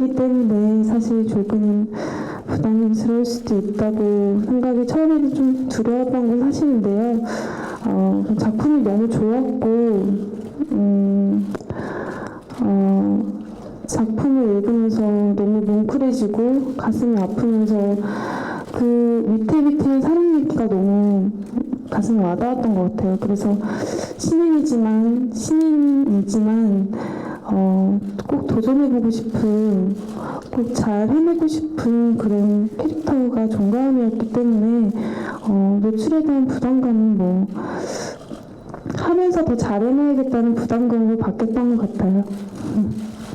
첫 작품이기 때문에 사실 조금 부담스러울 수도 있다고 생각이 처음에는 좀 두려웠던 건 사실인데요. 어, 작품이 너무 좋았고, 음, 어, 작품을 읽으면서 너무 뭉클해지고 가슴이 아프면서 그 위태위태한 사랑 얘기가 너무 가슴에 와닿았던 것 같아요. 그래서 신인이지만 신인이지만 어, 꼭 도전해보고 싶은, 꼭 잘 해내고 싶은 그런 캐릭터가 정가음이었기 때문에 어, 노출에 대한 부담감은 뭐 하면서 더 잘 해내야겠다는 부담감을 받겠던 것 같아요.